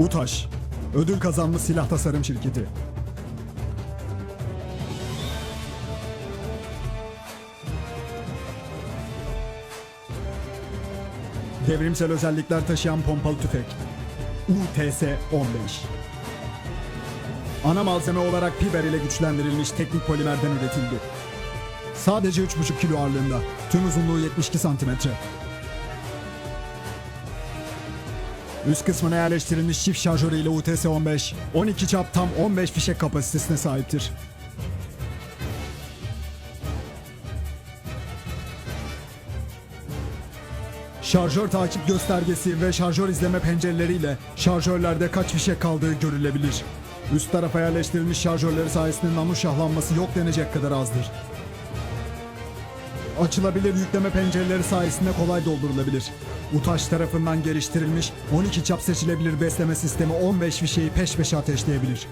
UTAŞ, ödül kazanmış silah tasarım şirketi. Devrimsel özellikler taşıyan pompalı tüfek. UTS-15. Ana malzeme olarak piber ile güçlendirilmiş teknik polimerden üretildi. Sadece 3,5 kilo ağırlığında. Tüm uzunluğu 72 santimetre. Üst kısmına yerleştirilmiş çift şarjörü ile UTS-15, 12 çap tam 15 fişek kapasitesine sahiptir. Şarjör takip göstergesi ve şarjör izleme pencereleriyle şarjörlerde kaç fişek kaldığı görülebilir. Üst tarafa yerleştirilmiş şarjörleri sayesinde nano şahlanması yok denecek kadar azdır. Açılabilir yükleme pencereleri sayesinde kolay doldurulabilir. UTAŞ tarafından geliştirilmiş 12 çap seçilebilir besleme sistemi 15 fişeği peş peşe ateşleyebilir.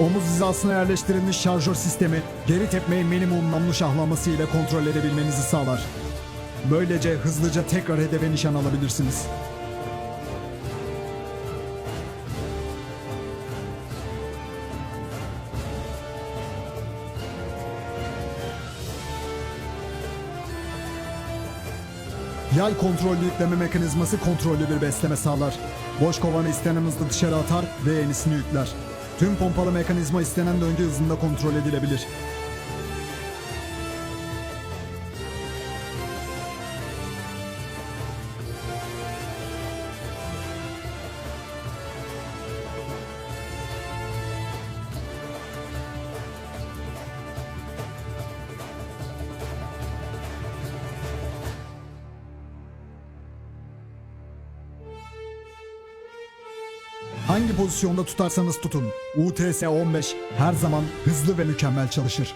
Omuz hizasına yerleştirilmiş şarjör sistemi geri tepmeyi minimum namlu şahlaması ile kontrol edebilmenizi sağlar. Böylece hızlıca tekrar hedefe nişan alabilirsiniz. Yay kontrollü yükleme mekanizması kontrollü bir besleme sağlar. Boş kovanı istenen hızda dışarı atar ve yenisini yükler. Tüm pompalı mekanizma istenen döngü hızında kontrol edilebilir. Hangi pozisyonda tutarsanız tutun, UTS-15 her zaman hızlı ve mükemmel çalışır.